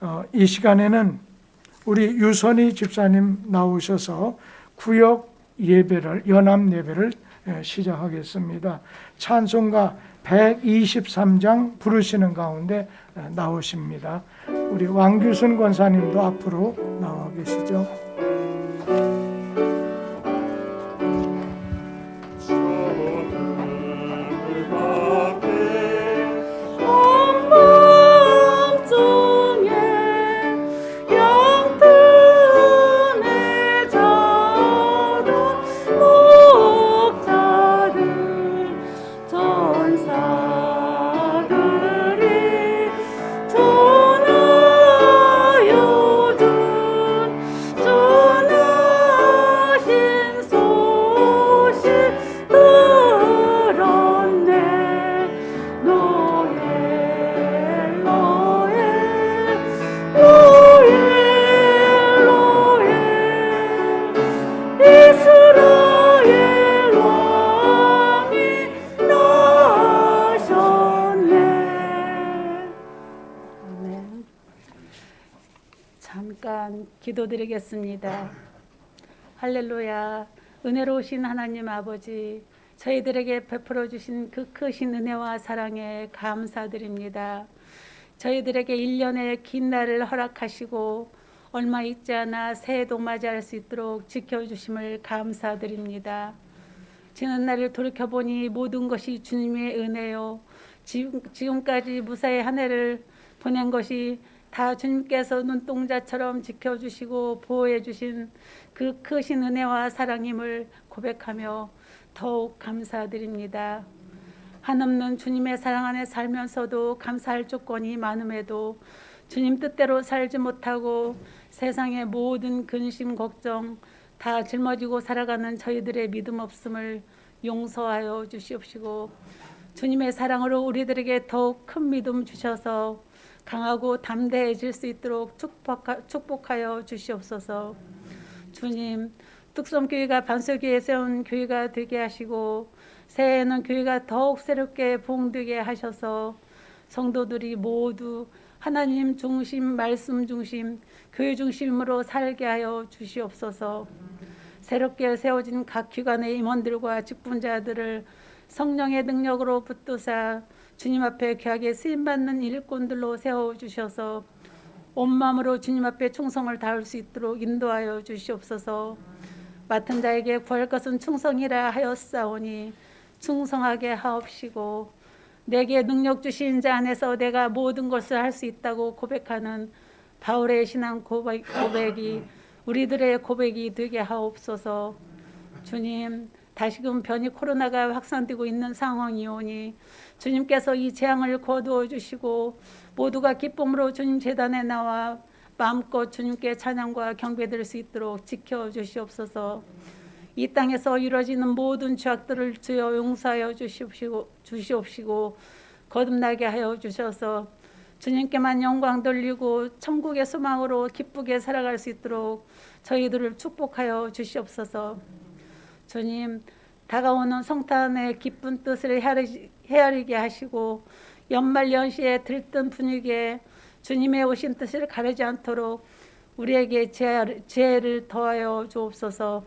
어, 이 시간에는 우리 유선희 집사님 나오셔서 구역 예배를 연합 예배를 예, 시작하겠습니다. 찬송가 123장 부르시는 가운데 예, 나오십니다. 우리 왕규순 권사님도 앞으로 나와 계시죠. 기도드리겠습니다. 할렐루야. 은혜로우신 하나님 아버지, 저희들에게 베풀어 주신 그 크신 은혜와 사랑에 감사드립니다. 저희들에게 1년의 긴 날을 허락하시고 얼마 있지 않아 새해도 맞이할 수 있도록 지켜주심을 감사드립니다. 지난 날을 돌이켜보니 모든 것이 주님의 은혜요. 지금, 지금까지 무사히 한 해를 보낸 것이 다 주님께서 눈동자처럼 지켜주시고 보호해 주신 그 크신 은혜와 사랑임을 고백하며 더욱 감사드립니다. 한없는 주님의 사랑 안에 살면서도 감사할 조건이 많음에도 주님 뜻대로 살지 못하고 세상의 모든 근심 걱정 다 짊어지고 살아가는 저희들의 믿음 없음을 용서하여 주시옵시고 주님의 사랑으로 우리들에게 더욱 큰 믿음 주셔서 강하고 담대해질 수 있도록 축복하, 축복하 여 주시옵소서. 주님, 뚝섬교회가 반석위에 세운 교회가 되게 하시고 새해에는 교회가 더욱 새롭게 봉되게 하셔서 성도들이 모두 하나님 중심, 말씀 중심, 교회 중심으로 살게 하여 주시옵소서. 새롭게 세워진 각 기관의 임원들과 직분자들을 성령의 능력으로 붙드사 주님 앞에 귀하게 쓰임 받는 일꾼들로 세워 주셔서 온 마음으로 주님 앞에 충성을 다할 수 있도록 인도하여 주시옵소서. 맡은 자에게 구할 것은 충성이라 하였사오니 충성하게 하옵시고 내게 능력 주신 자 안에서 내가 모든 것을 할 수 있다고 고백하는 바울의 신앙 고백, 고백이 우리들의 고백이 되게 하옵소서. 주님, 다시금 변이 코로나가 확산되고 있는 상황이오니 주님께서 이 재앙을 거두어 주시고 모두가 기쁨으로 주님 재단에 나와 마음껏 주님께 찬양과 경배드릴 수 있도록 지켜 주시옵소서. 이 땅에서 이루어지는 모든 죄악들을 주여 용서하여 주시옵시고, 주시옵시고 거듭나게 하여 주셔서 주님께만 영광 돌리고 천국의 소망으로 기쁘게 살아갈 수 있도록 저희들을 축복하여 주시옵소서. 주님 다가오는 성탄의 기쁜 뜻을 헤아리- 헤아리게 하시고 연말 연시에 들뜬 분위기에 주님의 오신 뜻을 가리지 않도록 우리에게 지혜를 더하여 주옵소서.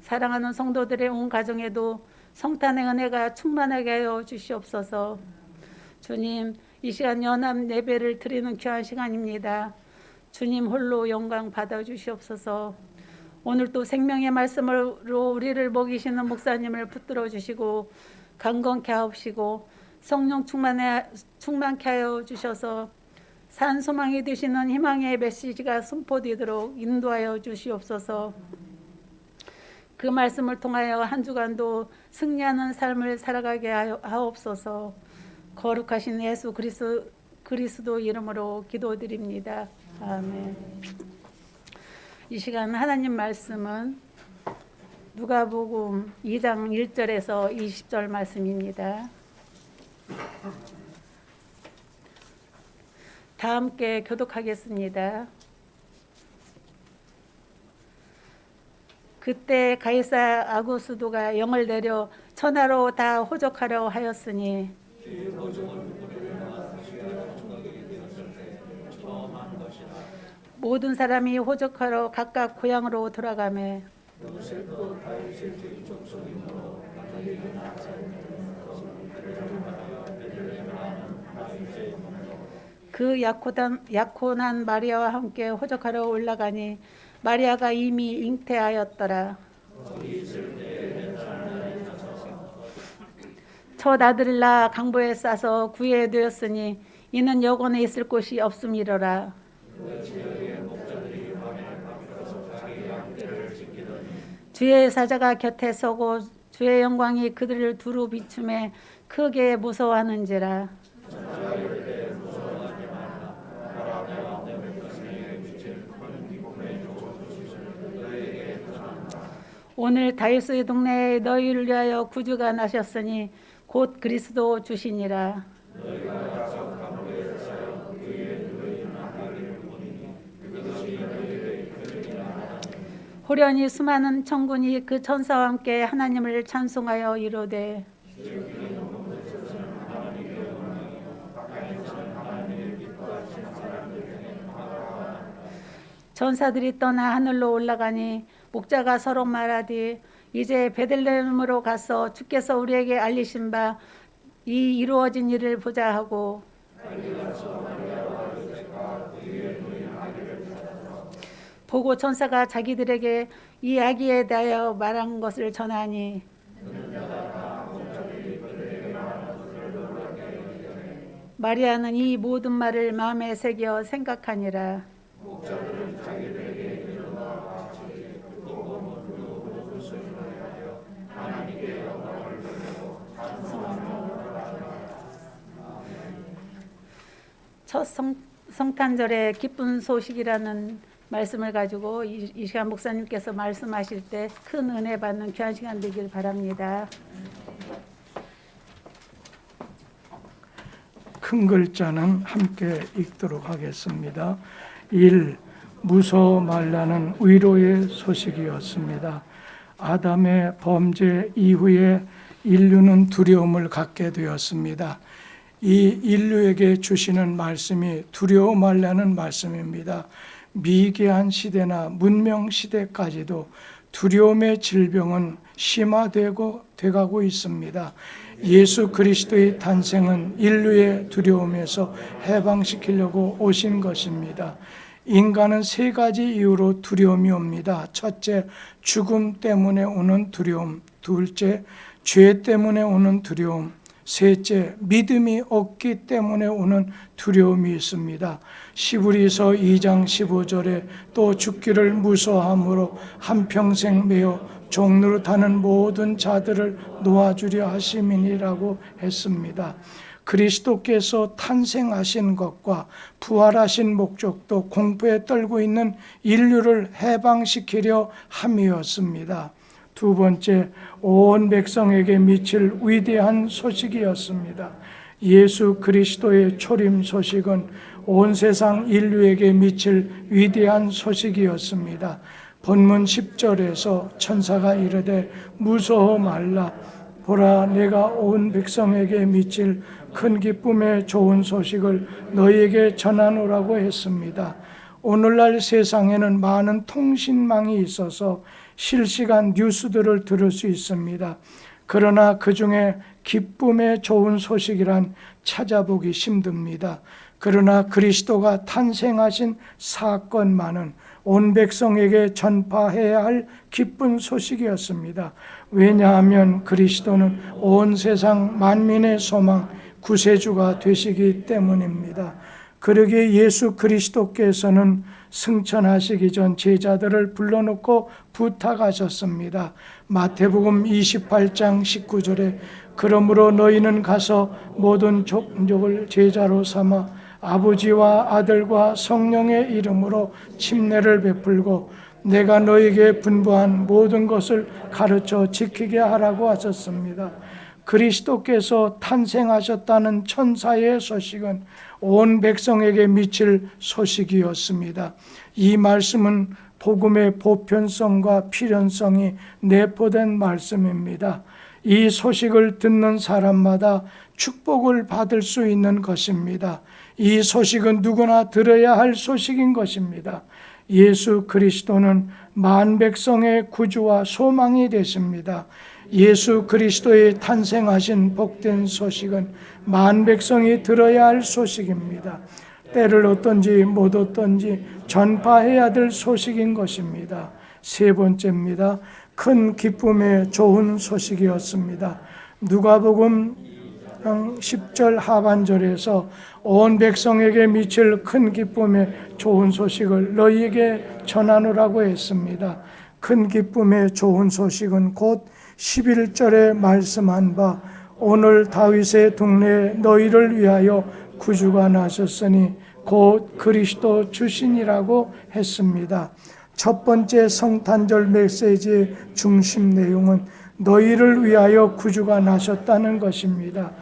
사랑하는 성도들의 온 가정에도 성탄의 은혜가 충만하게 하여 주시옵소서. 주님, 이 시간 연합 예배를 드리는 귀한 시간입니다. 주님 홀로 영광 받아 주시옵소서. 오늘 또 생명의 말씀으로 우리를 먹이시는 목사님을 붙들어 주시고 강건케 하옵시고 성령 충만해 충만케 하여 주셔서 산 소망이 되시는 희망의 메시지가 선포되도록 인도하여 주시옵소서. 그 말씀을 통하여 한 주간도 승리하는 삶을 살아가게 하옵소서. 거룩하신 예수 그리스, 그리스도 이름으로 기도드립니다. 아멘. 이 시간 하나님 말씀은 누가복음 2장 1절에서 20절 말씀입니다. 다 함께 교독하겠습니다. 그때 가이사 아구스도가 영을 내려 천하로 다 호적하려 하였으니 모든 사람이 호적하러 각각 고향으로 돌아가매 그 약혼한, 약혼한 마리아와 함께 호적하러 올라가니 마리아가 이미 잉태하였더라. 첫 아들을 낳아 강보에 싸서 구에 되었으니 이는 여관에 있을 곳이 없음이로라. 주의 사자가 곁에 서고 주의 영광이 그들을 두루 비춤에 크게 무서워하는지라. 오늘 다윗의 동네에 너희를 위하여 구주가 나셨으니 곧 그리스도 주시니라. 호련히 수많은 천군이 그 천사와 함께 하나님을 찬송하여 이르되 전사들이 떠나 하늘로 올라가니 목자가 서로 말하되 이제 베들레헴으로 가서 주께서 우리에게 알리신 바 이 이루어진 일을 보자 하고 보고 천사가 자기들에게 이 아기에 대하여 말한 것을 전하니 마리아는 이 모든 말을 마음에 새겨 생각하니라. 첫 성, 성탄절의 기쁜 소식이라는 말씀을 가지고 이, 이 시간 목사님께서 말씀하실 때 큰 은혜 받는 귀한 시간 되길 바랍니다. 큰 글자는 함께 읽도록 하겠습니다. 1. 무서워 말라는 위로의 소식이었습니다. 아담의 범죄 이후에 인류는 두려움을 갖게 되었습니다. 이 인류에게 주시는 말씀이 두려워 말라는 말씀입니다. 미개한 시대나 문명 시대까지도 두려움의 질병은 심화되고 돼가고 있습니다. 예수 그리스도의 탄생은 인류의 두려움에서 해방시키려고 오신 것입니다. 인간은 세 가지 이유로 두려움이 옵니다. 첫째, 죽음 때문에 오는 두려움. 둘째, 죄 때문에 오는 두려움. 셋째, 믿음이 없기 때문에 오는 두려움이 있습니다. 시브리서 2장 15절에 또 죽기를 무서함으로 한평생 매어 종로를 타는 모든 자들을 놓아주려 하심이니라고 했습니다. 그리스도께서 탄생하신 것과 부활하신 목적도 공포에 떨고 있는 인류를 해방시키려 함이었습니다. 두 번째, 온 백성에게 미칠 위대한 소식이었습니다. 예수 그리스도의 초림 소식은 온 세상 인류에게 미칠 위대한 소식이었습니다. 본문 10절에서 천사가 이르되 무서워 말라 보라 내가 온 백성에게 미칠 큰 기쁨의 좋은 소식을 너희에게 전하노라고 했습니다. 오늘날 세상에는 많은 통신망이 있어서 실시간 뉴스들을 들을 수 있습니다. 그러나 그 중에 기쁨의 좋은 소식이란 찾아보기 힘듭니다. 그러나 그리스도가 탄생하신 사건만은 온 백성에게 전파해야 할 기쁜 소식이었습니다. 왜냐하면 그리스도는 온 세상 만민의 소망, 구세주가 되시기 때문입니다. 그러기에 예수 그리스도께서는 승천하시기 전 제자들을 불러놓고 부탁하셨습니다. 마태복음 28장 19절에 그러므로 너희는 가서 모든 족족을 제자로 삼아 아버지와 아들과 성령의 이름으로 침례를 베풀고 내가 너에게 분부한 모든 것을 가르쳐 지키게 하라고 하셨습니다. 그리스도께서 탄생하셨다는 천사의 소식은 온 백성에게 미칠 소식이었습니다. 이 말씀은 복음의 보편성과 필연성이 내포된 말씀입니다. 이 소식을 듣는 사람마다 축복을 받을 수 있는 것입니다. 이 소식은 누구나 들어야 할 소식인 것입니다. 예수 그리스도는 만 백성의 구주와 소망이 되십니다. 예수 그리스도의 탄생하신 복된 소식은 만 백성이 들어야 할 소식입니다. 때를 얻든지 못 얻든지 전파해야 될 소식인 것입니다. 세 번째입니다. 큰 기쁨의 좋은 소식이었습니다. 누가복음 10절 하반절에서 온 백성에게 미칠 큰 기쁨의 좋은 소식을 너희에게 전하노라고 했습니다. 큰 기쁨의 좋은 소식은 곧 11절에 말씀한 바 오늘 다윗의 동네에 너희를 위하여 구주가 나셨으니 곧 그리스도 주신이라고 했습니다. 첫 번째 성탄절 메시지의 중심 내용은 너희를 위하여 구주가 나셨다는 것입니다.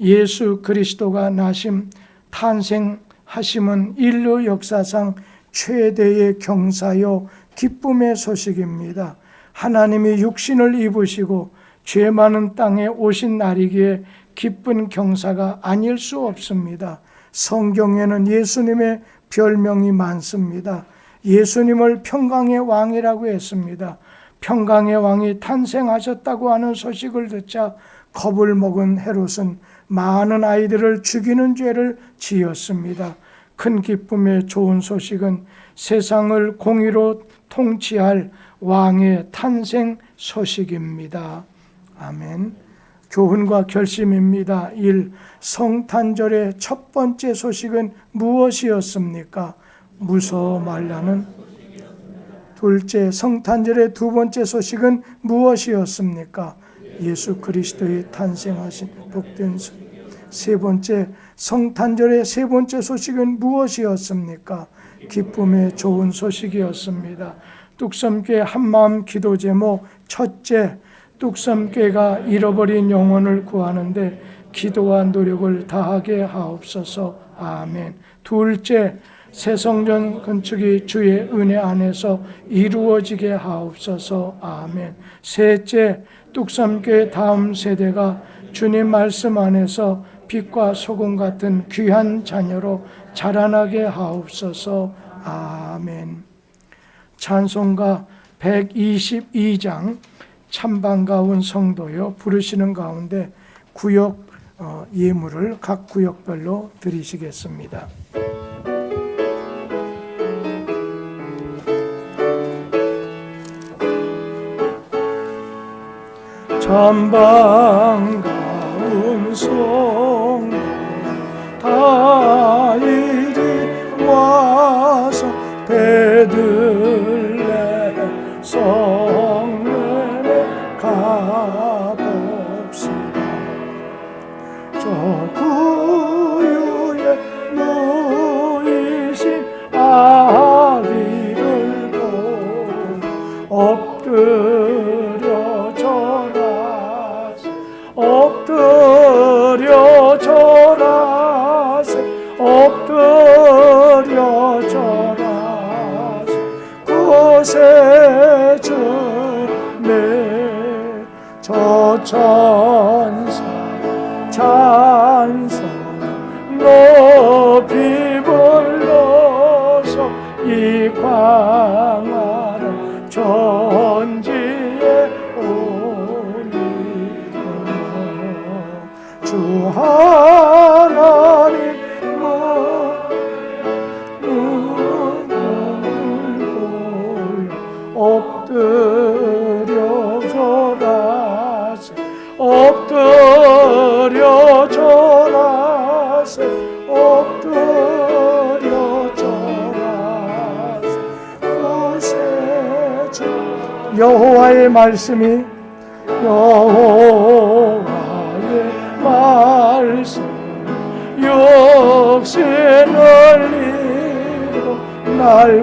예수 그리스도가 나심 탄생하심은 인류 역사상 최대의 경사요 기쁨의 소식입니다. 하나님이 육신을 입으시고 죄 많은 땅에 오신 날이기에 기쁜 경사가 아닐 수 없습니다. 성경에는 예수님의 별명이 많습니다. 예수님을 평강의 왕이라고 했습니다. 평강의 왕이 탄생하셨다고 하는 소식을 듣자 겁을 먹은 헤롯은 많은 아이들을 죽이는 죄를 지었습니다. 큰 기쁨의 좋은 소식은 세상을 공의로 통치할 왕의 탄생 소식입니다. 아멘. 교훈과 결심입니다. 1. 성탄절의 첫 번째 소식은 무엇이었습니까? 무서워 말라는 둘째 성탄절의 두 번째 소식은 무엇이었습니까? 예수 그리스도의 탄생하신 복된 소. 세 번째 성탄절의 세 번째 소식은 무엇이었습니까? 기쁨의 좋은 소식이었습니다. 뚝섬교회 한마음 기도 제목 첫째 뚝섬교회가 잃어버린 영혼을 구하는데 기도와 노력을 다하게 하옵소서. 아멘. 둘째 새성전 건축이 주의 은혜 안에서 이루어지게 하옵소서. 아멘. 셋째, 뚝섬교회 다음 세대가 주님 말씀 안에서 빛과 소금 같은 귀한 자녀로 자라나게 하옵소서. 아멘. 찬송가 122장 참 반가운 성도요 부르시는 가운데 구역 어, 예물을 각 구역별로 드리시겠습니다. 참 반가운 성 oh, oh. 말씀이 여호와의 말씀. 역신을 이로 날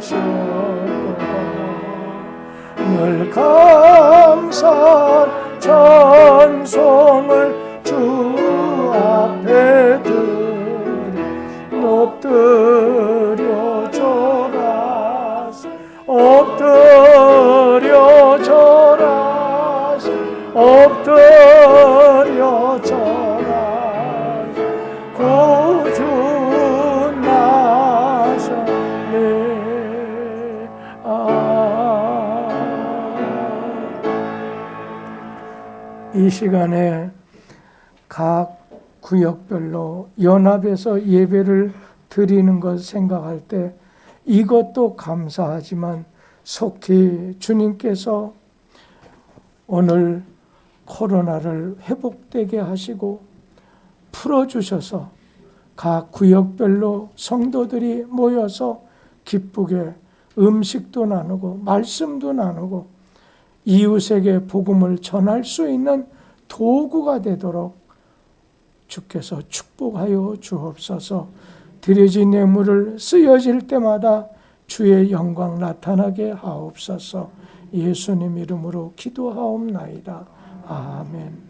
되셨도다 늘 감사 찬송을 시간에 각 구역별로 연합해서 예배를 드리는 것 생각할 때 이것도 감사하지만 속히 주님께서 오늘 코로나를 회복되게 하시고 풀어주셔서 각 구역별로 성도들이 모여서 기쁘게 음식도 나누고 말씀도 나누고 이웃에게 복음을 전할 수 있는 도구가 되도록 주께서 축복하여 주옵소서 드려진 예물을 쓰여질 때마다 주의 영광 나타나게 하옵소서 예수님 이름으로 기도하옵나이다. 아멘.